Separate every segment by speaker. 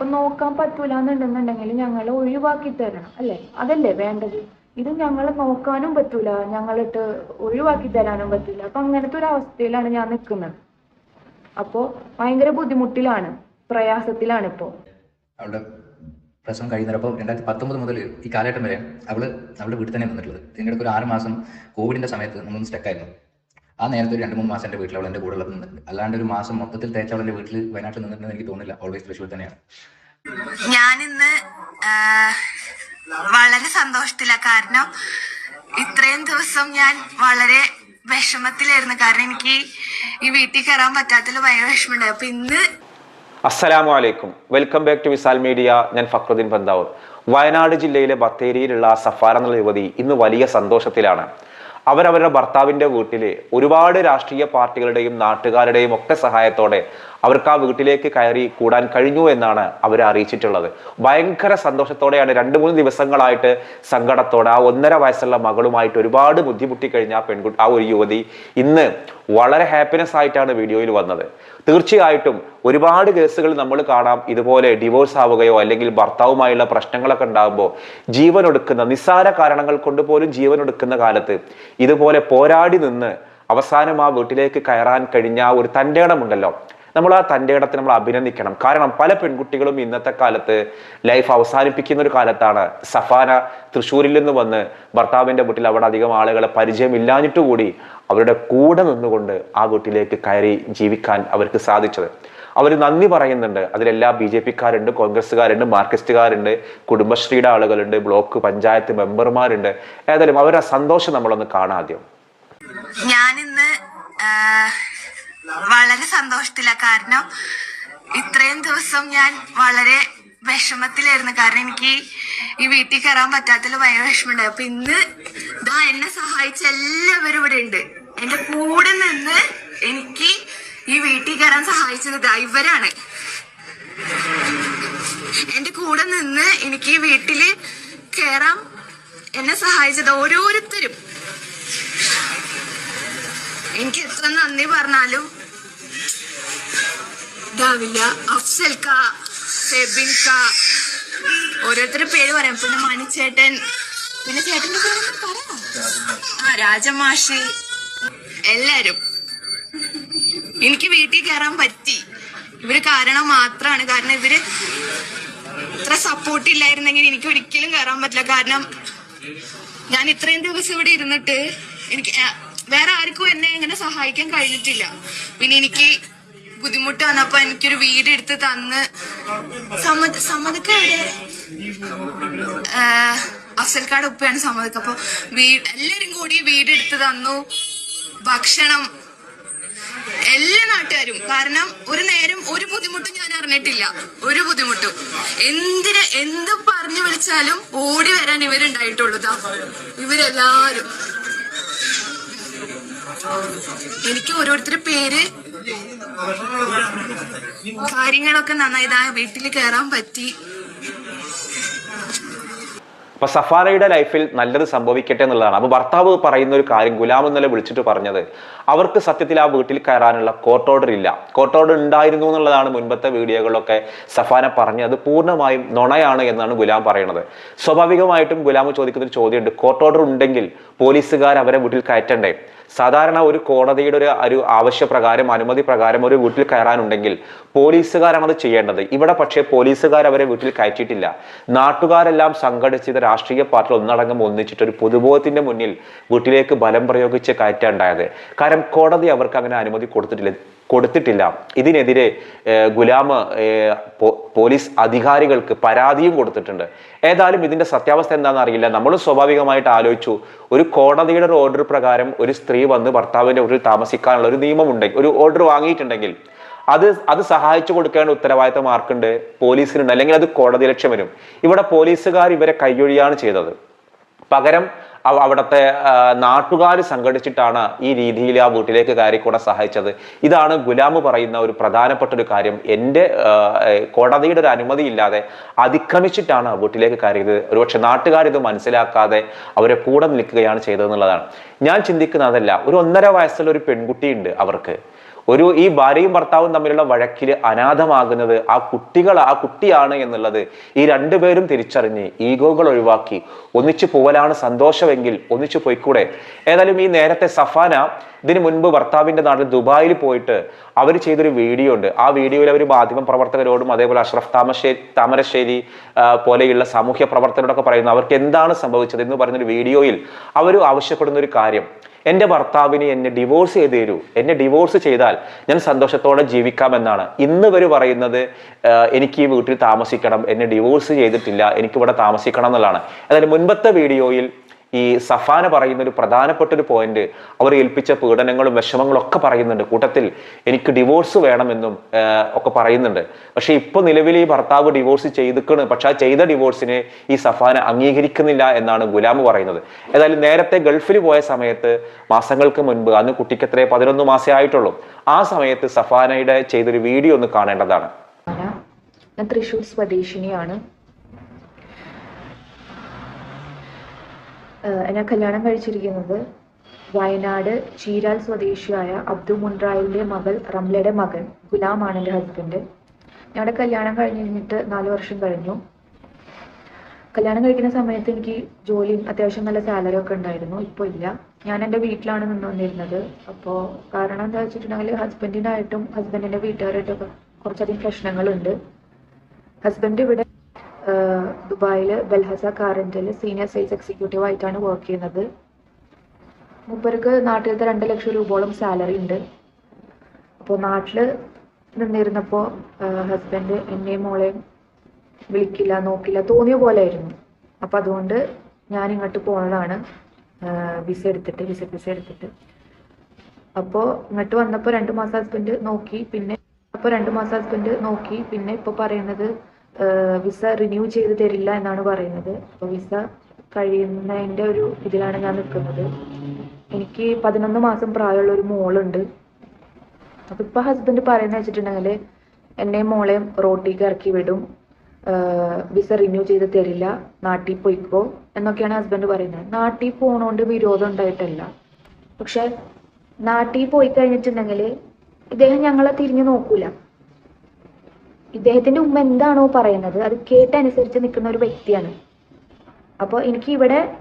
Speaker 1: അപ്പൊ നോക്കാൻ പറ്റൂല എന്നുണ്ടെന്നുണ്ടെങ്കിൽ ഞങ്ങൾ ഒഴിവാക്കി തരണം അല്ലേ? അതല്ലേ വേണ്ടത്? ഇത് ഞങ്ങൾ നോക്കാനും പറ്റൂല ഞങ്ങളിട്ട് ഒഴിവാക്കി തരാനും പറ്റൂല. അപ്പൊ അങ്ങനത്തെ ഒരു അവസ്ഥയിലാണ് ഞാൻ നിൽക്കുന്നത്. അപ്പോ ഭയങ്കര ബുദ്ധിമുട്ടിലാണ് പ്രയാസത്തിലാണ് ഇപ്പോ.
Speaker 2: അവളുടെ പ്രസവം കഴിയുന്നപ്പോൾ രണ്ടായിരത്തി പത്തൊമ്പത് മുതൽ ഈ കാലഘട്ടം വരെ അവൾ അവളുടെ വീട്ടിൽ തന്നെ വന്നിട്ടുള്ളത് ഇതിന്റെ ഒരു ആറ് മാസം കോവിഡിന്റെ സമയത്ത് നമ്മളൊന്ന് സ്റ്റക്കായിരുന്നു ആ നേരത്തെ ഒരു രണ്ട് മൂന്ന് മാസം എന്റെ വീട്ടിൽ അവൾ എന്റെ കൂടെ ഉള്ളത് നിന്നിട്ടുണ്ട്. അല്ലാണ്ട് ഒരു മാസം മൊത്തത്തിൽ തേച്ച് അവളെ വീട്ടിൽ വയനാട്ടിൽ നിന്നിട്ടുണ്ടെന്ന് എനിക്ക് തോന്നില്ല ഓൾവേസ് തൃശ്ശൂർ തന്നെയാണ്.
Speaker 3: ഞാനിന്ന് വളരെ സന്തോഷത്തില. കാരണം ഇത്രയും ദിവസം ഞാൻ വളരെ വിഷമത്തിലായിരുന്നു. കാരണം എനിക്ക് ഈ വീട്ടിൽ കയറാൻ പറ്റാത്തതിൽ ഭയങ്കര വിഷമമുണ്ടായി. അപ്പൊ ഇന്ന്
Speaker 4: അസ്സലാമു അലൈക്കും welcome back to Visal media ഞാൻ ഫക്രുദ്ദീൻ ബന്ദാവൂർ. വയനാട് ജില്ലയിലെ ബത്തേരിയിലുള്ള സഫാര എന്നുള്ള യുവതി ഇന്ന് വലിയ സന്തോഷത്തിലാണ്. അവരവരുടെ ഭർത്താവിന്റെ വീട്ടിൽ ഒരുപാട് രാഷ്ട്രീയ പാർട്ടികളുടെയും നാട്ടുകാരുടെയും ഒക്കെ സഹായത്തോടെ അവർക്ക് ആ വീട്ടിലേക്ക് കയറി കൂടാൻ കഴിഞ്ഞു എന്നാണ് അവർ അറിയിച്ചിട്ടുള്ളത്. ഭയങ്കര സന്തോഷത്തോടെയാണ് രണ്ട് മൂന്ന് ദിവസങ്ങളായിട്ട് സങ്കടത്തോടെ ആ ഒന്നര വയസ്സുള്ള മകളുമായിട്ട് ഒരുപാട് ബുദ്ധിമുട്ടി കഴിഞ്ഞ ആ പെൺകുട്ടി ആ ഒരു യുവതി ഇന്ന് വളരെ ഹാപ്പിനെസ് ആയിട്ടാണ് വീഡിയോയിൽ വന്നത്. തീർച്ചയായിട്ടും ഒരുപാട് കേസുകൾ നമ്മൾ കാണാം. ഇതുപോലെ ഡിവോഴ്സ് ആവുകയോ അല്ലെങ്കിൽ ഭർത്താവുമായുള്ള പ്രശ്നങ്ങളൊക്കെ ഉണ്ടാകുമ്പോൾ ജീവൻ ഒടുക്കുന്ന നിസ്സാര കാരണങ്ങൾ കൊണ്ട് പോലും ജീവൻ ഒടുക്കുന്ന കാലത്ത് ഇതുപോലെ പോരാടി നിന്ന് അവസാനം ആ വീട്ടിലേക്ക് കയറാൻ കഴിഞ്ഞ ഒരു തന്റെ ഇടമുണ്ടല്ലോ. നമ്മൾ ആ തന്റെ ഇടത്തെ നമ്മൾ അഭിനന്ദിക്കണം. കാരണം പല പെൺകുട്ടികളും ഇന്നത്തെ കാലത്ത് ലൈഫ് അവസാനിപ്പിക്കുന്ന ഒരു കാലത്താണ്. സഫാന തൃശ്ശൂരിൽ നിന്ന് വന്ന് ഭർത്താവിന്റെ വീട്ടിൽ അവിടെ അധികം ആളുകളെ പരിചയമില്ലാഞ്ഞിട്ട് കൂടി അവരുടെ കൂടെ നിന്നുകൊണ്ട് ആ വീട്ടിലേക്ക് കയറി ജീവിക്കാൻ അവർക്ക് സാധിച്ചത്. അവർ നന്ദി പറയുന്നുണ്ട്. അതിലെല്ലാ ബി ജെ പിക്കാരുണ്ട് കോൺഗ്രസ്സുകാരുണ്ട് മാർക്സിസ്റ്റുകാരുണ്ട് കുടുംബശ്രീയുടെ ആളുകളുണ്ട് ബ്ലോക്ക് പഞ്ചായത്ത് മെമ്പർമാരുണ്ട്. ഏതായാലും അവരുടെ സന്തോഷം നമ്മളൊന്ന് കാണാദ്യം
Speaker 3: ഞാനിന്ന് ആ, വളരെ സന്തോഷത്തില. കാരണം ഇത്രയും ദിവസം ഞാൻ വളരെ വിഷമത്തിലായിരുന്നു. കാരണം എനിക്ക് ഈ വീട്ടിൽ കയറാൻ പറ്റാത്തതിൽ ഭയങ്കര വിഷമമുണ്ട്. അപ്പൊ ഇന്ന് ഇതാ എന്നെ സഹായിച്ച എല്ലാവരും ഇവിടെ ഉണ്ട്. എന്റെ കൂടെ നിന്ന് എനിക്ക് ഈ വീട്ടിൽ കയറാൻ സഹായിച്ചത് ഇതാ ഇവരാണ്. എന്റെ കൂടെ നിന്ന് എനിക്ക് ഈ വീട്ടിൽ കയറാൻ എന്നെ സഹായിച്ചത് ഓരോരുത്തരും. എനിക്ക് എത്ര നന്ദി പറഞ്ഞാലും ഇതാവില്ല. അഫ്സൽ കാ സെബിൻ കാ ഓരോരുത്തരുടെ പേര് പറയാം. പിന്നെ മണിച്ചേട്ടൻ പിന്നെ ചേട്ടന്റെ പേര് പറയാം ആ രാജമാഷി. എല്ലാരും. എനിക്ക് വീട്ടിൽ കയറാൻ പറ്റി. ഇവർ കാരണം മാത്രമാണ് കാരണം ഇവർ ഇത്ര സപ്പോർട്ട് ഇല്ലായിരുന്നെങ്കിൽ എനിക്ക് ഒരിക്കലും കയറാൻ പറ്റില്ല. കാരണം ഞാൻ ഇത്രയും ദിവസം ഇവിടെ ഇരുന്നിട്ട് എനിക്ക് വേറെ ആർക്കും എന്നെ ഇങ്ങനെ സഹായിക്കാൻ കഴിഞ്ഞിട്ടില്ല. പിന്നെ എനിക്ക് ബുദ്ധിമുട്ട് വന്നപ്പോ എനിക്കൊരു വീട് എടുത്ത് തന്ന് സമ്മത സമ്മതിക്ക എവിടെ അഫ്സൽക്കാട് ഉപ്പയാണ് സമ്മതിക്ക. അപ്പൊ വീട് എല്ലാരും കൂടി വീട് എടുത്ത് തന്നു. ഭക്ഷണം എല്ലാ നാട്ടുകാരും. കാരണം ഒരു നേരം ഒരു ബുദ്ധിമുട്ടും ഞാൻ അറിഞ്ഞിട്ടില്ല. ഒരു ബുദ്ധിമുട്ടും. എന്തിന് എന്ത് പറഞ്ഞു വിളിച്ചാലും ഓടി വരാൻ ഇവരുണ്ടായിട്ടുള്ളൂ. ഇവരെല്ലാരും. എനിക്ക് ഓരോരുത്തരുടെ പേര് കാര്യങ്ങളൊക്കെ നന്നായി. വീട്ടിൽ കയറാൻ പറ്റി.
Speaker 4: അപ്പൊ സഫാറയുടെ ലൈഫിൽ നല്ലത് സംഭവിക്കട്ടെ എന്നുള്ളതാണ്. അപ്പൊ ഭർത്താവ് പറയുന്ന ഒരു കാര്യം ഗുലാം എന്നല്ല വിളിച്ചിട്ട് പറഞ്ഞത് അവർക്ക് സത്യത്തിൽ ആ വീട്ടിൽ കയറാനുള്ള കോർട്ട് ഓർഡർ ഇല്ല. കോർട്ട് ഓർഡർ ഉണ്ടായിരുന്നു എന്നുള്ളതാണ് മുൻപത്തെ വീഡിയോകളിലൊക്കെ സഫാന പറഞ്ഞത്. അത് പൂർണമായും നുണയാണ് എന്നാണ് ഗുലാം പറയുന്നത് സ്വാഭാവികമായിട്ടും ഗുലാം ചോദിക്കുന്ന ഒരു ചോദ്യമുണ്ട്. കോർട്ട് ഓർഡർ ഉണ്ടെങ്കിൽ പോലീസുകാർ അവരെ വീട്ടിൽ കയറ്റണ്ടേ? സാധാരണ ഒരു കോടതിയുടെ ഒരു ഒരു ആവശ്യപ്രകാരം അനുമതി പ്രകാരം ഒരു വീട്ടിൽ കയറാനുണ്ടെങ്കിൽ പോലീസുകാരാണ് അത് ചെയ്യേണ്ടത്. ഇവിടെ പക്ഷേ പോലീസുകാർ അവരെ വീട്ടിൽ കയറ്റിയിട്ടില്ല. നാട്ടുകാരെല്ലാം സംഘടിച്ച് രാഷ്ട്രീയ പാർട്ടികൾ ഒന്നടങ്കം ഒന്നിച്ചിട്ട് ഒരു പൊതുബോധത്തിന്റെ മുന്നിൽ വീട്ടിലേക്ക് ബലം പ്രയോഗിച്ച് കയറ്റാണ്ടായത് കാരണം കോടതി അവർക്ക് അങ്ങനെ അനുമതി കൊടുത്തിട്ടില്ല. കൊടുത്തിട്ടില്ല. ഇതിനെതിരെ ഗുലാമ ഗുലാം പോലീസ് അധികാരികൾക്ക് പരാതിയും കൊടുത്തിട്ടുണ്ട്. ഏതായാലും ഇതിന്റെ സത്യാവസ്ഥ എന്താണെന്ന് അറിയില്ല. നമ്മൾ സ്വാഭാവികമായിട്ട് ആലോചിച്ചു. ഒരു കോടതിയുടെ ഒരു ഓർഡർ പ്രകാരം ഒരു സ്ത്രീ വന്ന് ഭർത്താവിന്റെ ഒരു താമസിക്കാനുള്ള ഒരു നിയമമുണ്ടെങ്കിൽ ഒരു ഓർഡർ വാങ്ങിയിട്ടുണ്ടെങ്കിൽ അത് അത് സഹായിച്ചു കൊടുക്കേണ്ട ഉത്തരവാദിത്തം ആർക്കുണ്ട് പോലീസിനുണ്ട്. അല്ലെങ്കിൽ അത് കോടതി ലക്ഷ്യം വരും. ഇവിടെ പോലീസുകാർ ഇവരെ കൈയൊഴിയാണ് ചെയ്തത്. പകരം അവിടുത്തെ നാട്ടുകാർ സംഘടിച്ചിട്ടാണ് ഈ രീതിയിൽ ആ വീട്ടിലേക്ക് കയറിക്കൂടെ സഹായിച്ചത്. ഇതാണ് ഗുലാമ് പറയുന്ന ഒരു പ്രധാനപ്പെട്ട ഒരു കാര്യം. എന്റെ കോടതിയുടെ ഒരു അനുമതി ഇല്ലാതെ അതിക്രമിച്ചിട്ടാണ് വീട്ടിലേക്ക് കയറിയത്. ഒരുപക്ഷെ നാട്ടുകാർ ഇത് മനസ്സിലാക്കാതെ അവരെ കൂടെ നിൽക്കുകയാണ് ചെയ്തതെന്നുള്ളതാണ്. ഞാൻ ചിന്തിക്കുന്ന അതല്ല ഒരു ഒന്നര വയസ്സുള്ള ഒരു പെൺകുട്ടിയുണ്ട് അവർക്ക്. ഒരു ഈ ഭാര്യയും ഭർത്താവും തമ്മിലുള്ള വഴക്കിൽ അനാഥമാകുന്നത് ആ കുട്ടികൾ ആ കുട്ടിയാണ് എന്നുള്ളത് ഈ രണ്ടുപേരും തിരിച്ചറിഞ്ഞ് ഈഗോകൾ ഒഴിവാക്കി. ഒന്നിച്ചു പോവലാണ് സന്തോഷമെങ്കിൽ ഒന്നിച്ചു പോയിക്കൂടെ? ഏതായാലും ഈ നേരത്തെ സഫാന ഇതിന് മുൻപ് ഭർത്താവിന്റെ നാട്ടിൽ ദുബായിൽ പോയിട്ട് അവർ ചെയ്തൊരു വീഡിയോ ഉണ്ട്. ആ വീഡിയോയിൽ അവർ മാധ്യമ പ്രവർത്തകരോടും അതേപോലെ അഷ്റഫ് താമശ്ശേരി താമരശ്ശേരി പോലെയുള്ള സാമൂഹ്യ പ്രവർത്തകരോടൊക്കെ പറയുന്നു അവർക്ക് എന്താണ് സംഭവിച്ചത് എന്ന് പറയുന്നൊരു വീഡിയോയിൽ അവർ ആവശ്യപ്പെടുന്ന ഒരു കാര്യം. എന്റെ ഭർത്താവിന് എന്നെ ഡിവോഴ്സ് ചെയ്ത് തരൂ. എന്നെ ഡിവോഴ്സ് ചെയ്താൽ ഞാൻ സന്തോഷത്തോടെ ജീവിക്കാമെന്നാണ്. ഇന്ന് വരെ പറയുന്നത് എനിക്ക് ഈ വീട്ടിൽ താമസിക്കണം എന്നെ ഡിവോഴ്സ് ചെയ്തിട്ടില്ല എനിക്കിവിടെ താമസിക്കണം എന്നുള്ളതാണ്. അതായത് മുൻപത്തെ വീഡിയോയിൽ ഈ സഫാന പറയുന്ന ഒരു പ്രധാനപ്പെട്ട ഒരു പോയിന്റ് അവർ ഏൽപ്പിച്ച പീഡനങ്ങളും വിഷമങ്ങളും ഒക്കെ പറയുന്നുണ്ട്. കൂട്ടത്തിൽ എനിക്ക് ഡിവോഴ്സ് വേണമെന്നും ഒക്കെ പറയുന്നുണ്ട്. പക്ഷേ ഇപ്പൊ നിലവിൽ ഈ ഭർത്താവ് ഡിവോഴ്സ് ചെയ്തിക്കണ് പക്ഷെ ആ ചെയ്ത ഡിവോഴ്സിനെ ഈ സഫാന അംഗീകരിക്കുന്നില്ല എന്നാണ് ഗുലാം പറയുന്നത്. ഏതായാലും നേരത്തെ ഗൾഫിൽ പോയ സമയത്ത് മാസങ്ങൾക്ക് മുൻപ് അന്ന് കുട്ടിക്ക് എത്ര പതിനൊന്ന് മാസേ ആയിട്ടുള്ളൂ. ആ സമയത്ത് സഫാനയുടെ ചെയ്തൊരു വീഡിയോ ഒന്ന് കാണേണ്ടതാണ്.
Speaker 1: ഞാൻ തൃശ്ശൂർ സ്വദേശിനിയാണ്. എന്നെ കല്യാണം കഴിച്ചിരിക്കുന്നത് വയനാട് ചീരാൽ സ്വദേശിയായ അബ്ദു മുൻറായിലിന്റെ മകൾ റംലയുടെ മകൻ ഗുലാമാണ് എന്റെ ഹസ്ബൻഡ് ഞങ്ങളുടെ കല്യാണം കഴിഞ്ഞിട്ട് നാല് വർഷം കഴിഞ്ഞു. കല്യാണം കഴിക്കുന്ന സമയത്ത് എനിക്ക് ജോലിയും അത്യാവശ്യം നല്ല സാലറി ഒക്കെ ഉണ്ടായിരുന്നു. ഇപ്പോൾ ഇല്ല. ഞാൻ എന്റെ വീട്ടിലാണ് നിന്നുകൊണ്ടിരുന്നത് അപ്പോൾ കാരണം എന്താ വെച്ചിട്ടുണ്ടെങ്കിൽ ഹസ്ബൻഡിനായിട്ടും ഹസ്ബൻഡിന്റെ വീട്ടുകാരായിട്ടൊക്കെ കുറച്ചധികം പ്രശ്നങ്ങളുണ്ട്. ഹസ്ബൻഡ് ഇവിടെ ദുബായിൽ ബൽഹസ കാരന്റിൽ സീനിയർ സെയിൽസ് എക്സിക്യൂട്ടീവ് ആയിട്ടാണ് വർക്ക് ചെയ്യുന്നത്. മൂപ്പർക്ക് നാട്ടിലത്തെ രണ്ട് ലക്ഷം രൂപയോളം സാലറി ഉണ്ട്. അപ്പോൾ നാട്ടിൽ നിന്നിരുന്നപ്പോൾ ഹസ്ബൻഡ് എന്നെയും മോളെയും വിളിക്കില്ല നോക്കില്ല തോന്നിയ പോലെ ആയിരുന്നു അപ്പം അതുകൊണ്ട് ഞാൻ ഇങ്ങോട്ട് പോകുന്നതാണ് വിസ എടുത്തിട്ട് വിസ വിസ എടുത്തിട്ട്. അപ്പോൾ ഇങ്ങോട്ട് വന്നപ്പോൾ രണ്ട് മാസം ഹസ്ബൻഡ് നോക്കി പിന്നെ അപ്പോൾ രണ്ട് മാസം ഹസ്ബൻഡ് നോക്കി പിന്നെ ഇപ്പോൾ പറയുന്നത് വിസ റിന്യൂ ചെയ്ത് തരില്ല എന്നാണ് പറയുന്നത്. അപ്പോൾ വിസ കഴിയുന്നതിന്റെ ഒരു ഇതിലാണ് ഞാൻ നിൽക്കുന്നത്. എനിക്ക് പതിനൊന്ന് മാസം പ്രായമുള്ള ഒരു മോളുണ്ട്. അപ്പൊ ഇപ്പൊ ഹസ്ബൻഡ് പറയുന്ന വെച്ചിട്ടുണ്ടെങ്കിൽ എന്നെയും മോളെ റോട്ടിലേക്ക് ഇറക്കി വിടും. വിസ റിന്യൂ ചെയ്ത് തരില്ല. നാട്ടിൽ പോയിക്കോ എന്നൊക്കെയാണ് ഹസ്ബൻഡ് പറയുന്നത്. നാട്ടിൽ പോണോണ്ട് വിരോധം ഉണ്ടായിട്ടല്ല. പക്ഷെ നാട്ടിൽ പോയി കഴിഞ്ഞിട്ടുണ്ടെങ്കിൽ ഇദ്ദേഹം ഞങ്ങളെ തിരിഞ്ഞു നോക്കൂല. ഇദ്ദേഹത്തിന്റെ ഉമ്മ എന്താണോ പറയുന്നത് അത് കേട്ടനുസരിച്ച് നിൽക്കുന്ന ഒരു വ്യക്തിയാണ്. അപ്പോൾ എനിക്ക് ഇവിടെ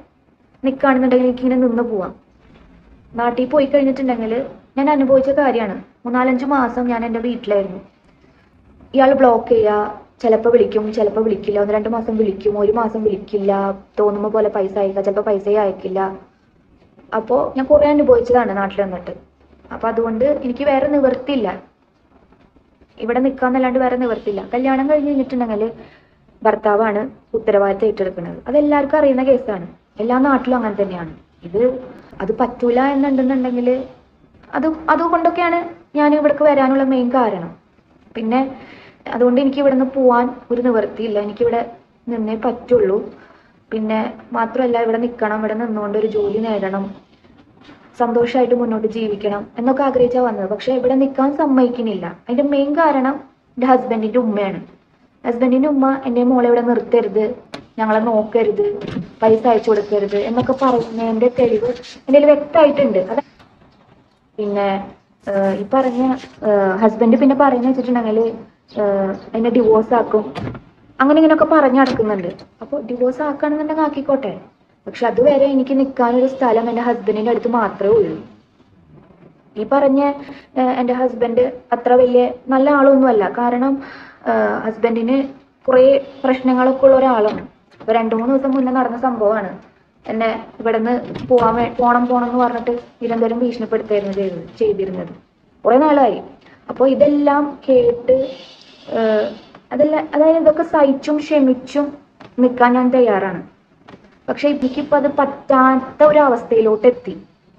Speaker 1: നിൽക്കുകയാണെന്നുണ്ടെങ്കിൽ എനിക്ക് ഇങ്ങനെ നിന്ന് പോവാം. നാട്ടിൽ പോയി കഴിഞ്ഞിട്ടുണ്ടെങ്കിൽ ഞാൻ അനുഭവിച്ച കാര്യമാണ്. മൂന്നാലഞ്ച് മാസം ഞാൻ എന്റെ വീട്ടിലായിരുന്നു. ഇയാൾ ബ്ലോക്ക് ചെയ്യുക ചിലപ്പോൾ വിളിക്കും ചിലപ്പോൾ വിളിക്കില്ല. ഒന്ന് രണ്ട് മാസം വിളിക്കും ഒരു മാസം വിളിക്കില്ല. തോന്നുമ്പോൾ പോലെ പൈസ അയക്കുക ചിലപ്പോൾ പൈസ അയക്കില്ല. അപ്പോൾ ഞാൻ കുറേ അനുഭവിച്ചതാണ് നാട്ടിൽ വന്നിട്ട്. അപ്പോൾ അതുകൊണ്ട് എനിക്ക് വേറെ നിവർത്തിയില്ല ഇവിടെ നിൽക്കാന്നല്ലാണ്ട് വേറെ നിവർത്തില്ല കല്യാണം കഴിഞ്ഞ് കഴിഞ്ഞിട്ടുണ്ടെങ്കിൽ ഭർത്താവാണ് ഉത്തരവാദിത്തം ഏറ്റെടുക്കുന്നത്. അതെല്ലാവർക്കും അറിയുന്ന കേസാണ്. എല്ലാ നാട്ടിലും അങ്ങനെ തന്നെയാണ്. ഇത് അത് പറ്റൂല എന്നുണ്ടെന്നുണ്ടെങ്കിൽ അത് അതുകൊണ്ടൊക്കെയാണ് ഞാൻ ഇവിടേക്ക് വരാനുള്ള മെയിൻ കാരണം. പിന്നെ അതുകൊണ്ട് എനിക്ക് ഇവിടെ നിന്ന് പോവാൻ ഒരു നിവൃത്തിയില്ല എനിക്കിവിടെ നിന്നേ പറ്റുള്ളൂ. പിന്നെ മാത്രമല്ല ഇവിടെ നിൽക്കണം ഇവിടെ നിന്നുകൊണ്ട് ഒരു ജോലി നേടണം. സന്തോഷമായിട്ട് മുന്നോട്ട് ജീവിക്കണം എന്നൊക്കെ ആഗ്രഹിച്ചാ വന്നത്. പക്ഷെ ഇവിടെ നിൽക്കാൻ സമ്മതിക്കുന്നില്ല. അതിന്റെ മെയിൻ കാരണം എന്റെ ഹസ്ബൻഡിന്റെ ഉമ്മയാണ്. ഹസ്ബൻഡിന്റെ ഉമ്മ എന്റെ മോളെ ഇവിടെ നിർത്തരുത്. ഞങ്ങളെ നോക്കരുത്. പൈസ അയച്ചു കൊടുക്കരുത് എന്നൊക്കെ പറയുന്നതിന്റെ തെളിവ് എന്റെ വ്യക്തമായിട്ടുണ്ട്. അത് പിന്നെ ഈ പറഞ്ഞ ഹസ്ബൻഡ് പിന്നെ പറയുന്ന വെച്ചിട്ടുണ്ടെങ്കിൽ എന്നെ ഡിവോഴ്സ് ആക്കും. അങ്ങനെ ഇങ്ങനെയൊക്കെ പറഞ്ഞു നടക്കുന്നുണ്ട്. അപ്പോൾ ഡിവോഴ്സ് ആക്കുകയാണെന്നുണ്ടെങ്കിൽ ആക്കിക്കോട്ടെ. പക്ഷെ അതുവരെ എനിക്ക് നിൽക്കാനൊരു സ്ഥലം എന്റെ ഹസ്ബൻഡിന്റെ അടുത്ത് മാത്രമേ ഉള്ളൂ. ഈ പറഞ്ഞ എന്റെ ഹസ്ബൻഡ് അത്ര വലിയ നല്ല ആളൊന്നുമല്ല. കാരണം ഹസ്ബൻഡിന് കുറേ പ്രശ്നങ്ങളൊക്കെ ഉള്ള ഒരാളാണ്. ഇപ്പൊ രണ്ടു മൂന്ന് ദിവസം മുന്നേ നടന്ന സംഭവമാണ്. എന്നെ ഇവിടുന്ന് പോവാൻ പോണം പോണം എന്ന് പറഞ്ഞിട്ട് നിരന്തരം ഭീഷണിപ്പെടുത്തായിരുന്നു ചെയ്തത് ചെയ്തിരുന്നത്. കുറെ നാളായി. അപ്പോൾ ഇതെല്ലാം കേട്ട് അതെല്ലാം അതായത് ഇതൊക്കെ സഹിച്ചും ക്ഷമിച്ചും നിൽക്കാൻ ഞാൻ തയ്യാറാണ്. പക്ഷെ എനിക്കിപ്പൊ അത് പറ്റാത്ത ഒരു അവസ്ഥയിലോട്ട് എത്തി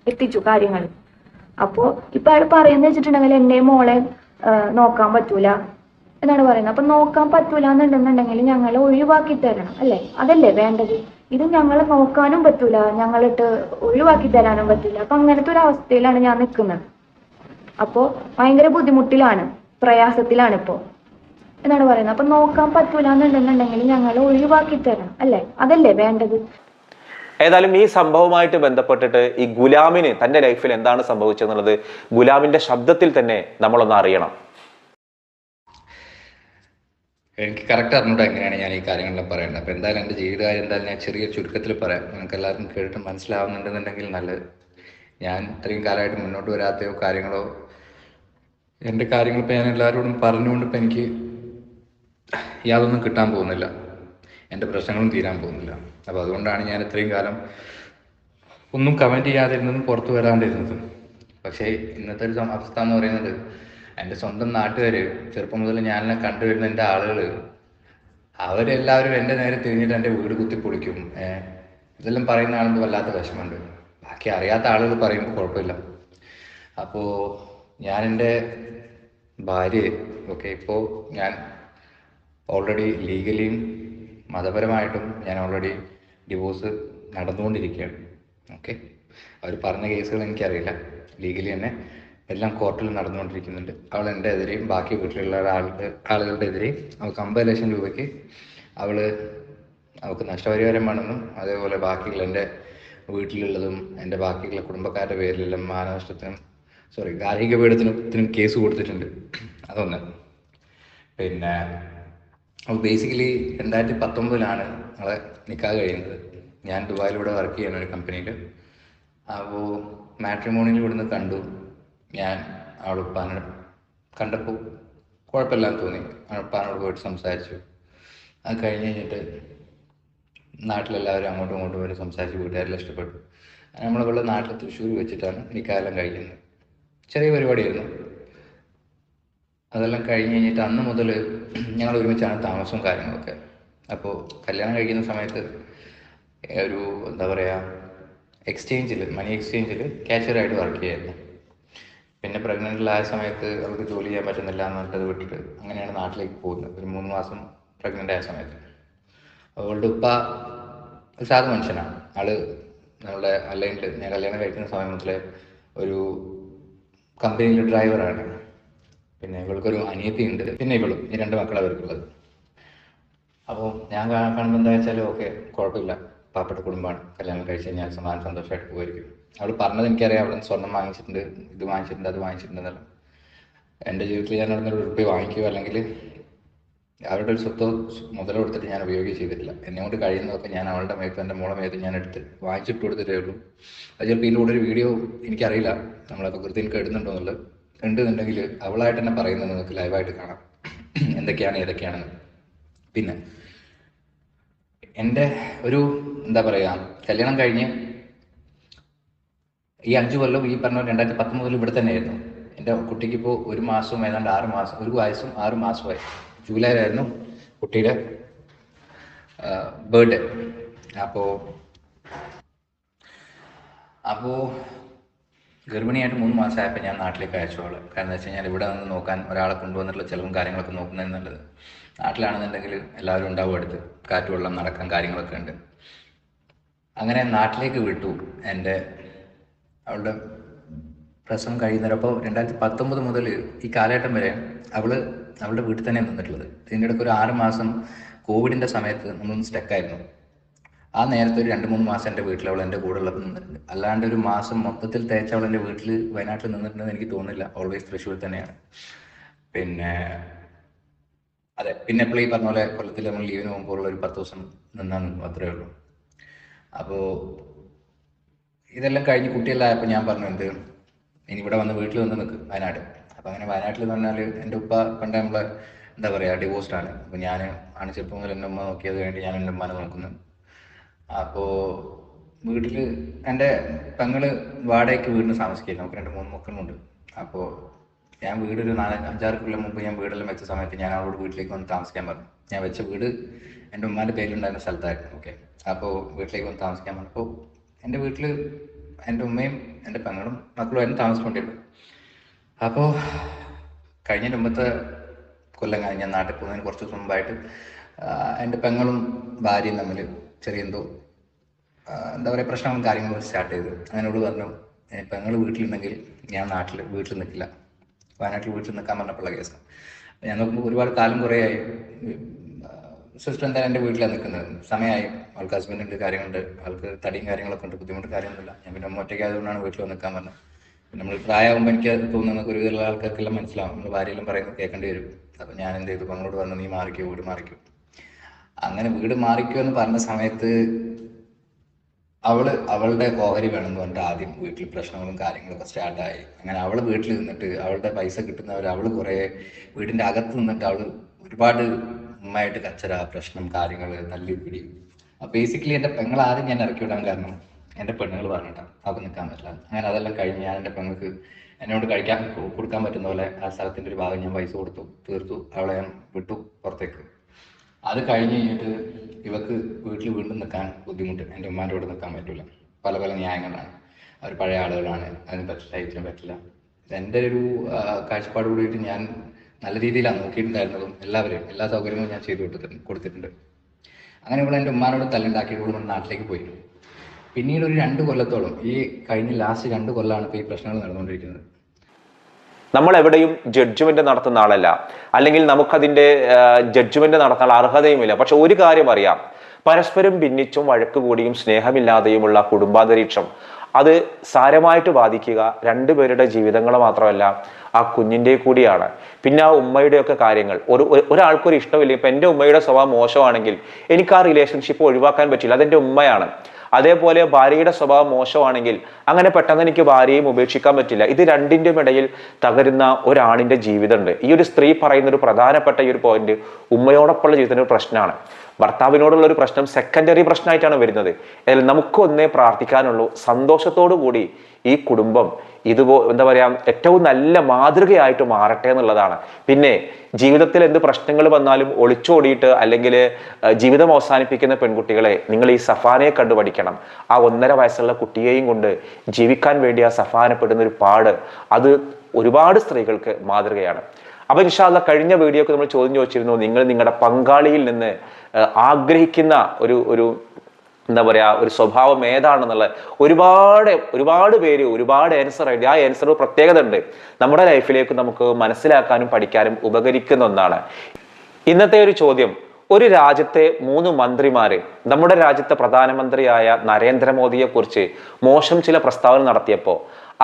Speaker 1: എത്തിച്ചു കാര്യങ്ങൾ. അപ്പോ ഇപ്പൊ അയാൾ പറയുന്നത് വെച്ചിട്ടുണ്ടെങ്കിൽ എന്നെയും മോളെ നോക്കാൻ പറ്റൂല എന്നാണ് പറയുന്നത്. അപ്പൊ നോക്കാൻ പറ്റൂല എന്നുണ്ടെന്നുണ്ടെങ്കിൽ ഞങ്ങളെ ഒഴിവാക്കി തരണം അല്ലേ? അതല്ലേ വേണ്ടത്? ഇത് ഞങ്ങളെ നോക്കാനും പറ്റൂല ഞങ്ങളിട്ട് ഒഴിവാക്കി തരാനും പറ്റൂല. അപ്പൊ അങ്ങനത്തെ ഒരു അവസ്ഥയിലാണ് ഞാൻ നിൽക്കുന്നത്. അപ്പോ ഭയങ്കര ബുദ്ധിമുട്ടിലാണ് പ്രയാസത്തിലാണ് ഇപ്പോ. എന്നാണ് പറയുന്നത്. അപ്പൊ നോക്കാൻ പറ്റൂല എന്നുണ്ടെന്നുണ്ടെങ്കിൽ ഞങ്ങൾ ഒഴിവാക്കി തരണം അല്ലേ? അതല്ലേ വേണ്ടത്?
Speaker 4: ഏതായാലും ഈ സംഭവമായിട്ട് ബന്ധപ്പെട്ടിട്ട് ഈ ഗുലാമിന് തന്റെ ലൈഫിൽ എന്താണ് സംഭവിച്ചതെന്നുള്ളത് ഗുലാമിന്റെ ശബ്ദത്തിൽ തന്നെ നമ്മളൊന്ന് അറിയണം.
Speaker 2: എനിക്ക് കറക്റ്റ് അറിഞ്ഞൂടെ എങ്ങനെയാണ് ഞാൻ ഈ കാര്യങ്ങളെല്ലാം പറയേണ്ടത് അപ്പോൾ എന്തായാലും എന്റെ ജീവിതകാര്യം എന്തായാലും ഞാൻ ചെറിയ ചുരുക്കത്തിൽ പറയാം. നിങ്ങൾക്ക് എല്ലാവർക്കും കേട്ടിട്ട് മനസ്സിലാവുന്നുണ്ടെന്നുണ്ടെങ്കിൽ നല്ലത്. ഞാൻ ഇത്രയും കാലമായിട്ട് മുന്നോട്ട് വരാത്തയോ കാര്യങ്ങളോ? എന്റെ കാര്യങ്ങളിപ്പോ ഞാൻ എല്ലാവരോടും പറഞ്ഞുകൊണ്ട് ഇപ്പം എനിക്ക് യാതൊന്നും കിട്ടാൻ പോകുന്നില്ല. എന്റെ പ്രശ്നങ്ങളും തീരാൻ പോകുന്നില്ല. അപ്പോൾ അതുകൊണ്ടാണ് ഞാൻ ഇത്രയും കാലം ഒന്നും കമന്റ് ചെയ്യാതിരുന്നതും പുറത്തു വരാണ്ടിരുന്നതും. പക്ഷേ ഇന്നത്തെ ഒരു അവസ്ഥ എന്ന് പറയുന്നത് എന്റെ സ്വന്തം നാട്ടുകാർ ചെറുപ്പം മുതൽ ഞാനെന്നെ കണ്ടുവരുന്ന എന്റെ ആളുകൾ അവരെല്ലാവരും എന്റെ നേരെ തിരിഞ്ഞിട്ട് എന്റെ വീട് കുത്തിപ്പൊളിക്കും. പൊളിക്കും ഇതെല്ലാം പറയുന്ന ആളുമ്പോൾ വല്ലാത്ത വിഷമമുണ്ട്. ബാക്കി അറിയാത്ത ആളുകൾ പറയുമ്പോൾ കുഴപ്പമില്ല. അപ്പോൾ ഞാൻ എന്റെ ഭാര്യ ഓക്കെ ഇപ്പോൾ ഞാൻ ഓൾറെഡി ലീഗലിയും മതപരമായിട്ടും ഞാൻ ഓൾറെഡി ഡിവോഴ്സ് നടന്നുകൊണ്ടിരിക്കുകയാണ്. ഓക്കെ അവർ പറഞ്ഞ കേസുകൾ എനിക്കറിയില്ല. ലീഗലി തന്നെ എല്ലാം കോർട്ടിൽ നടന്നുകൊണ്ടിരിക്കുന്നുണ്ട്. അവൾ എന്റെ എതിരെയും ബാക്കി വീട്ടിലുള്ള ആളുടെ ആളുകളുടെ എതിരെയും അവൾക്ക് അമ്പത് ലക്ഷം രൂപയ്ക്ക് അവൾ അവൾക്ക് നഷ്ടപരിഹാരം വേണമെന്നും അതേപോലെ ബാക്കിയുള്ള എന്റെ വീട്ടിലുള്ളതും എന്റെ ബാക്കിയുള്ള കുടുംബക്കാരുടെ പേരിലെല്ലാം മാനനഷ്ടത്തിനും സോറി ഗാർഹിക പീഡനത്തിനും കേസ് കൊടുത്തിട്ടുണ്ട്. അതൊന്ന്. പിന്നെ അപ്പോൾ ബേസിക്കലി രണ്ടായിരത്തി പത്തൊമ്പതിലാണ് ഞങ്ങളെ നിൽക്കാൻ കഴിയുന്നത്. ഞാൻ ദുബായിലൂടെ വർക്ക് ചെയ്യുന്ന ഒരു കമ്പനിയിൽ അപ്പോൾ മാട്രിമോണിയിൽ ഇവിടുന്ന് കണ്ടു. ഞാൻ അവളുപ്പാനോട് കണ്ടപ്പോൾ കുഴപ്പമില്ലാന്ന് തോന്നി. അവളുപ്പാനോട് പോയിട്ട് സംസാരിച്ചു. അത് കഴിഞ്ഞ് കഴിഞ്ഞിട്ട് നാട്ടിലെല്ലാവരും അങ്ങോട്ടും ഇങ്ങോട്ടും പോയി സംസാരിച്ച് വീട്ടുകാരെല്ലാം ഇഷ്ടപ്പെട്ടു. നമ്മളിവിടെ നാട്ടിൽ തൃശ്ശൂർ വെച്ചിട്ടാണ് നിക്കാലം കഴിക്കുന്നത്. ചെറിയ പരിപാടിയായിരുന്നു. അതെല്ലാം കഴിഞ്ഞ് കഴിഞ്ഞിട്ട് അന്ന് മുതൽ ഞങ്ങൾ ഒരുമിച്ചാണ് താമസവും കാര്യങ്ങളൊക്കെ. അപ്പോൾ കല്യാണം കഴിക്കുന്ന സമയത്ത് ഒരു എന്താ പറയുക എക്സ്ചേഞ്ചിൽ മണി എക്സ്ചേഞ്ചിൽ കാഷ്യറായിട്ട് വർക്ക് ചെയ്യായിരുന്നു. പിന്നെ പ്രഗ്നന്റിലായ സമയത്ത് അവൾക്ക് ജോലി ചെയ്യാൻ പറ്റുന്നില്ല എന്ന് പറഞ്ഞിട്ട് വിട്ടിട്ട് അങ്ങനെയാണ് നാട്ടിലേക്ക് പോകുന്നത്. ഒരു മൂന്ന് മാസം പ്രഗ്നന്റ് ആയ സമയത്ത്. അവളുടെ ഉപ്പ സാധു മനുഷ്യനാണ്. ആൾ നമ്മളെ അലൈനിൽ ഞാൻ കല്യാണം കഴിക്കുന്ന സമയം മുതലേ ഒരു കമ്പനിയിലെ ഡ്രൈവറാണ് പിന്നെ ഇവൾക്കൊരു അനിയത്തി ഉണ്ട് പിന്നെ ഇവളും ഈ രണ്ട് മക്കളാണ് അവർക്കുള്ളത് അപ്പോൾ ഞാൻ കാണുമ്പോൾ എന്താ വെച്ചാൽ ഓക്കെ കുഴപ്പമില്ല. പാവപ്പെട്ട കുടുംബമാണ്. കല്യാണം കഴിച്ച് കഴിഞ്ഞാൽ സമാധാനം സന്തോഷമായിട്ട് പോയിരിക്കും അവൾ പറഞ്ഞത് എനിക്കറിയാം. അവിടെ സ്വർണം വാങ്ങിച്ചിട്ടുണ്ട് ഇത് വാങ്ങിച്ചിട്ടുണ്ട് അത് വാങ്ങിച്ചിട്ടുണ്ടെന്നല്ല. എന്റെ ജീവിതത്തിൽ ഞാൻ അവിടെ നിന്ന് ഒരു ഉറുപ്പ്യ വാങ്ങിക്കുകയോ അല്ലെങ്കിൽ അവരുടെ ഒരു സ്വത്ത് മുതലോ എടുത്തിട്ട് ഞാൻ ഉപയോഗിക്കുകയോ ചെയ്തിട്ടില്ല. എന്നെ കൊണ്ട് കഴിയുന്നതൊക്കെ ഞാൻ അവളുടെ മേത്ത് എന്റെ മോളെ മേത്ത് ഞാൻ എടുത്ത് വാങ്ങിച്ചിട്ട് കൊടുത്തിട്ടേ ഉള്ളൂ. അത് ചിലപ്പോൾ ഇതിന്റെ കൂടെ ഒരു വീഡിയോ എനിക്കറിയില്ല. നമ്മളെ പ്രകൃതി എനിക്ക് ഇടുന്നുണ്ടോ എന്നുള്ളത്. ഉണ്ടെന്നുണ്ടെങ്കിൽ അവളായിട്ട് തന്നെ പറയുന്നത് നിങ്ങൾക്ക് ലൈവായിട്ട് കാണാം. എന്തൊക്കെയാണ് ഏതൊക്കെയാണെന്ന്. പിന്നെ എന്റെ ഒരു എന്താ പറയുക കല്യാണം കഴിഞ്ഞ് ഈ അഞ്ചു കൊല്ലം ഈ പറഞ്ഞ രണ്ടായിരത്തി പത്ത് മുതൽ ഇവിടെ തന്നെയായിരുന്നു. എന്റെ കുട്ടിക്ക് ഇപ്പോൾ ഒരു മാസവും ഏതാണ്ട് ആറ് മാസം ഒരു വയസ്സും ആറ് മാസമായി ജൂലൈയിലായിരുന്നു കുട്ടിയുടെ ബർത്ത്ഡേ അപ്പോൾ അപ്പോൾ ഗർഭിണിയായിട്ട് മൂന്ന് മാസമായപ്പോൾ ഞാൻ നാട്ടിലേക്ക് അയച്ചോൾ കാരണം എന്താ വെച്ച് കഴിഞ്ഞാൽ ഇവിടെ നിന്ന് നോക്കാൻ ഒരാളെ കൊണ്ടുവന്നിട്ടുള്ള ചിലവും കാര്യങ്ങളൊക്കെ നോക്കുന്നതിന് നല്ലത്. നാട്ടിലാണെന്നുണ്ടെങ്കിൽ എല്ലാവരും ഉണ്ടാവും അടുത്ത്. കാറ്റ് വെള്ളം നടക്കാൻ കാര്യങ്ങളൊക്കെ ഉണ്ട്. അങ്ങനെ നാട്ടിലേക്ക് വിട്ടു. എന്റെ അവളുടെ പ്രസവം കഴിയുന്നപ്പോൾ രണ്ടായിരത്തി പത്തൊമ്പത് മുതൽ ഈ കാലഘട്ടം വരെ അവൾ അവളുടെ വീട്ടിൽ തന്നെ നിന്നിട്ടുള്ളത്. ഇതിന്റെ ഇടയ്ക്ക് ഒരു ആറ് മാസം കോവിഡിന്റെ സമയത്ത് നമ്മളൊന്ന് സ്റ്റക്കായിരുന്നു ആ നേരത്തെ ഒരു രണ്ട് മൂന്ന് മാസം എന്റെ വീട്ടിൽ അവൾ എന്റെ കൂടെ ഉള്ളപ്പോൾ നിന്നിട്ടുണ്ട്. അല്ലാണ്ട് ഒരു മാസം മൊത്തത്തിൽ തേച്ച അവൾ എന്റെ വീട്ടിൽ വയനാട്ടിൽ നിന്നിട്ടുണ്ടെന്ന് എനിക്ക് തോന്നുന്നില്ല. ഓൾവേസ് തൃശ്ശൂർ തന്നെയാണ്. പിന്നെ അതെ പിന്നെ ഇപ്പോൾ ഈ പറഞ്ഞ പോലെ കൊല്ലത്തിൽ നമ്മൾ ലീവിന് പോകുമ്പോഴുള്ള ഒരു പത്ത് ദിവസം നിന്നാൽ നിന്നു അത്രേ ഉള്ളൂ. അപ്പോൾ ഇതെല്ലാം കഴിഞ്ഞ് കുട്ടിയെല്ലാം ആയപ്പോൾ ഞാൻ പറഞ്ഞു എന്ത്? ഇനി ഇവിടെ വന്ന് വീട്ടിൽ വന്ന് നിൽക്കും വയനാട്. അപ്പോൾ അങ്ങനെ വയനാട്ടിൽ എന്ന് പറഞ്ഞാൽ എന്റെ ഉപ്പ പണ്ട് നമ്മളെ എന്താ പറയുക ഡിവോഴ്സ്ഡ് ആണ്. അപ്പോൾ ഞാൻ ആണ് ചെറുപ്പം മുതൽ എന്റെ ഉമ്മ നോക്കിയത് വേണ്ടി ഞാൻ എന്റെ ഉമ്മനെ നോക്കുന്നു. അപ്പോൾ വീട്ടിൽ എന്റെ പെങ്ങൾ വാടകയ്ക്ക് വീടിന് താമസിക്കില്ല നമുക്ക് രണ്ട് മൂന്ന് മക്കളുണ്ട്. അപ്പോൾ ഞാൻ വീട് ഒരു നാല് അഞ്ചാറ് കൊല്ലം മുമ്പ് ഞാൻ വീടെല്ലാം വെച്ച സമയത്ത് ഞാൻ അവളോട് വീട്ടിലേക്ക് വന്ന് താമസിക്കാൻ പറഞ്ഞു. ഞാൻ വെച്ച വീട് എന്റെ ഉമ്മാന്റെ പേരിലുണ്ടായിരുന്ന സ്ഥലത്തായിരുന്നു. ഓക്കെ. അപ്പോൾ വീട്ടിലേക്ക് വന്ന് താമസിക്കാൻ പറഞ്ഞപ്പോൾ എന്റെ വീട്ടിൽ എന്റെ ഉമ്മയും എന്റെ പെങ്ങളും മക്കളും ആയിരുന്നു താമസിക്കൊണ്ടിരുന്നു അപ്പോൾ കഴിഞ്ഞ മുമ്പത്തെ കൊല്ലം ഞാൻ നാട്ടിൽ പോകുന്നതിന് കുറച്ച് മുമ്പായിട്ട് എന്റെ പെങ്ങളും ഭാര്യയും തമ്മിൽ ചെറിയ എന്തോ എന്താ പറയുക പ്രശ്നങ്ങളും കാര്യങ്ങളും സ്റ്റാർട്ട് ചെയ്തു. അതിനോട് പറഞ്ഞു ഇപ്പം നിങ്ങൾ വീട്ടിലുണ്ടെങ്കിൽ ഞാൻ നാട്ടിൽ വീട്ടിൽ നിൽക്കില്ല. വയനാട്ടിൽ വീട്ടിൽ നിൽക്കാൻ പറഞ്ഞപ്പോഴുള്ള കേസ് ഞാൻ നോക്കുമ്പോൾ ഒരുപാട് കാലം കുറേ ആയി. സിസ്റ്റർ എന്തായാലും എന്റെ വീട്ടിലാണ് നിൽക്കുന്നത്. സമയമായി. അവൾക്ക് ഹസ്ബൻഡുണ്ട് കാര്യങ്ങളുണ്ട്. അവൾക്ക് തടിയും കാര്യങ്ങളൊക്കെ ഉണ്ട്. ബുദ്ധിമുട്ട് കാര്യമൊന്നുമില്ല ഞാൻ പിന്നെ ഒറ്റയ്ക്ക് ആയതുകൊണ്ടാണ് വീട്ടിൽ വന്ന് നിൽക്കാൻ പറഞ്ഞത്. നമ്മൾ പ്രായമാകുമ്പോൾ എനിക്ക് തോന്നുന്നത് ഒരു വിധമുള്ള ആൾക്കാർക്കെല്ലാം മനസ്സിലാവും. നമ്മൾ ഭാര്യയെല്ലാം പറയുന്നത് കേൾക്കേണ്ടി വരും. അപ്പം ഞാൻ എന്ത് ചെയ്തു? അങ്ങോട്ട് വന്ന് നീ മാറിക്കോ വീട് മാറിക്കോ. അങ്ങനെ വീട് മാറിക്കോ എന്ന് പറഞ്ഞ സമയത്ത് അവൾ അവളുടെ ഓഹരി വേണമെന്ന് പറഞ്ഞിട്ട് ആദ്യം വീട്ടിൽ പ്രശ്നങ്ങളും കാര്യങ്ങളൊക്കെ സ്റ്റാർട്ടായി. അങ്ങനെ അവൾ വീട്ടിൽ നിന്നിട്ട് അവളുടെ പൈസ കിട്ടുന്നവർ അവൾ കുറേ വീടിന്റെ അകത്ത് നിന്നിട്ട് അവൾ ഒരുപാട് ഉമ്മയായിട്ട് കച്ചറ പ്രശ്നം കാര്യങ്ങൾ തല്ലിപ്പിടി ബേസിക്കലി എന്റെ പെങ്ങൾ ആദ്യം ഞാൻ ഇറക്കി വിടാൻ കാരണം എന്റെ പെണ്ണുങ്ങൾ പറഞ്ഞിട്ടാണ് അവൾക്ക് നിൽക്കാൻ പറ്റില്ല. അങ്ങനെ അതെല്ലാം കഴിഞ്ഞ് ഞാൻ എന്റെ പെങ്ങൾക്ക് എന്നോട് കഴിക്കാൻ കൊടുക്കാൻ പറ്റുന്ന പോലെ ആ സ്ഥലത്തിന്റെ ഒരു ഭാഗം ഞാൻ പൈസ കൊടുത്തു തീർത്തു അവളെ ഞാൻ വിട്ടു പുറത്തേക്ക്. അത് കഴിഞ്ഞ് കഴിഞ്ഞിട്ട് ഇവക്ക് വീട്ടിൽ വീണ്ടും നിൽക്കാൻ ബുദ്ധിമുട്ട്. എന്റെ ഉമ്മാന്റെ കൂടെ നിൽക്കാൻ പറ്റില്ല പല പല ന്യായങ്ങളാണ്. അവർ പഴയ ആളുകളാണ്. അതിന് പറ്റില്ല ഇതിന് പറ്റില്ല. എന്റെ ഒരു കാഴ്ചപ്പാട് കൂടിയിട്ട് ഞാൻ നല്ല രീതിയിലാണ് നോക്കിയിട്ടുണ്ടായിരുന്നതും എല്ലാവരെയും. എല്ലാ സൗകര്യങ്ങളും ഞാൻ ചെയ്തു കൊടുത്തിട്ടുണ്ട് കൊടുത്തിട്ടുണ്ട്. അങ്ങനെ ഇവിടെ എന്റെ ഉമ്മാനോട് തല്ലുണ്ടാക്കി ഇവിടെ നമ്മുടെ നാട്ടിലേക്ക് പോയി. പിന്നീട് ഒരു രണ്ട് കൊല്ലത്തോളം ഈ കഴിഞ്ഞ ലാസ്റ്റ് രണ്ട് കൊല്ലമാണ് ഇപ്പോൾ ഈ പ്രശ്നങ്ങൾ നടന്നുകൊണ്ടിരിക്കുന്നത്.
Speaker 4: നമ്മൾ എവിടെയും ജഡ്ജ്മെന്റ് നടത്തുന്ന ആളല്ല. അല്ലെങ്കിൽ നമുക്കതിന്റെ ജഡ്ജ്മെന്റ് നടത്താൻ അർഹതയുമില്ല. പക്ഷെ ഒരു കാര്യം അറിയാം. പരസ്പരം ഭിന്നിച്ചും വഴക്ക് കൂടിയും സ്നേഹമില്ലാതെയുമുള്ള കുടുംബാന്തരീക്ഷം അത് സാരമായിട്ട് ബാധിക്കുക രണ്ടുപേരുടെ ജീവിതങ്ങൾ മാത്രമല്ല ആ കുഞ്ഞിന്റെ കൂടിയാണ്. പിന്നെ ആ ഉമ്മയുടെയൊക്കെ കാര്യങ്ങൾ. ഒരു ഒരു- ഒരാൾക്കൊരു ഇഷ്ടമില്ല. ഇപ്പം എന്റെ ഉമ്മയുടെ സ്വഭാവം മോശമാണെങ്കിൽ എനിക്ക് ആ റിലേഷൻഷിപ്പ് ഒഴിവാക്കാൻ പറ്റില്ല. അതെന്റെ ഉമ്മയാണ്. അതേപോലെ ഭാര്യയുടെ സ്വഭാവം മോശമാണെങ്കിൽ അങ്ങനെ പെട്ടെന്ന് എനിക്ക് ഭാര്യയും ഉപേക്ഷിക്കാൻ പറ്റില്ല. ഇത് രണ്ടിന്റെയും ഇടയിൽ തകരുന്ന ഒരാണിന്റെ ജീവിതമുണ്ട്. ഈ ഒരു സ്ത്രീ പറയുന്ന ഒരു പ്രധാനപ്പെട്ട ഈ ഒരു പോയിന്റ് ഉമ്മയോടൊപ്പമുള്ള ജീവിതത്തിന്റെ ഒരു പ്രശ്നമാണ്. ഭർത്താവിനോടുള്ള ഒരു പ്രശ്നം സെക്കൻഡറി പ്രശ്നമായിട്ടാണ് വരുന്നത്. അതിൽ നമുക്കൊന്നേ പ്രാർത്ഥിക്കാനുള്ളൂ. സന്തോഷത്തോടു കൂടി ഈ കുടുംബം ഇതുപോ എന്താ പറയാ ഏറ്റവും നല്ല മാതൃകയായിട്ട് മാറട്ടെ എന്നുള്ളതാണ്. പിന്നെ ജീവിതത്തിൽ എന്ത് പ്രശ്നങ്ങൾ വന്നാലും ഒളിച്ചോടിയിട്ട് അല്ലെങ്കിൽ ജീവിതം അവസാനിപ്പിക്കുന്ന പെൺകുട്ടികളെ നിങ്ങൾ ഈ സഫാനയെ കണ്ടു പഠിക്കണം. ആ ഒന്നര വയസ്സുള്ള കുട്ടിയെയും കൊണ്ട് ജീവിക്കാൻ വേണ്ടി ആ സഫാനപ്പെടുന്ന ഒരു പാട് അത് ഒരുപാട് സ്ത്രീകൾക്ക് മാതൃകയാണ്. അപ്പൊ ഇൻഷാല്ല കഴിഞ്ഞ വീഡിയോക്ക് നമ്മൾ ചോദ്യം ചോദിച്ചിരുന്നു. നിങ്ങൾ നിങ്ങളുടെ പങ്കാളിയിൽ നിന്ന് ആഗ്രഹിക്കുന്ന ഒരു ഒരു എന്താ പറയുക ഒരു സ്വഭാവം ഏതാണെന്നുള്ള ഒരുപാട് ഒരുപാട് പേര് ഒരുപാട് ആൻസർ ആയിട്ട് ആ ആൻസർ പ്രത്യേകത ഉണ്ട്. നമ്മുടെ ലൈഫിലേക്ക് നമുക്ക് മനസ്സിലാക്കാനും പഠിക്കാനും ഉപകരിക്കുന്ന ഒന്നാണ്. ഇന്നത്തെ ഒരു ചോദ്യം ഒരു രാജ്യത്തെ മൂന്ന് മന്ത്രിമാര് നമ്മുടെ രാജ്യത്തെ പ്രധാനമന്ത്രിയായ നരേന്ദ്രമോദിയെ കുറിച്ച് മോശം ചില പ്രസ്താവന നടത്തിയപ്പോൾ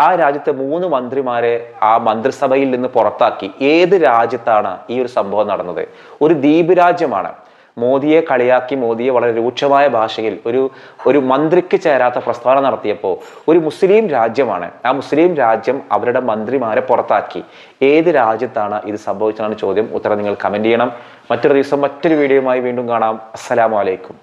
Speaker 4: ആ രാജ്യത്തെ മൂന്ന് മന്ത്രിമാരെ ആ മന്ത്രിസഭയിൽ നിന്ന് പുറത്താക്കി. ഏത് രാജ്യത്താണ് ഈ ഒരു സംഭവം നടന്നത്? ഒരു ദ്വീപ് രാജ്യമാണ്. മോദിയെ കളിയാക്കി മോദിയെ വളരെ രൂക്ഷമായ ഭാഷയിൽ ഒരു ഒരു മന്ത്രിക്ക് ചേരാത്ത പ്രസ്താവന നടത്തിയപ്പോൾ ഒരു മുസ്ലിം രാജ്യമാണ്. ആ മുസ്ലിം രാജ്യം അവരുടെ മന്ത്രിമാരെ പുറത്താക്കി. ഏത് രാജ്യത്താണ് ഇത് സംഭവിച്ചതാണ് ചോദ്യം. ഉത്തരം നിങ്ങൾ കമന്റ് ചെയ്യണം. മറ്റൊരു ദിവസം മറ്റൊരു വീഡിയോയുമായി വീണ്ടും കാണാം. അസ്സലാമു അലൈക്കും.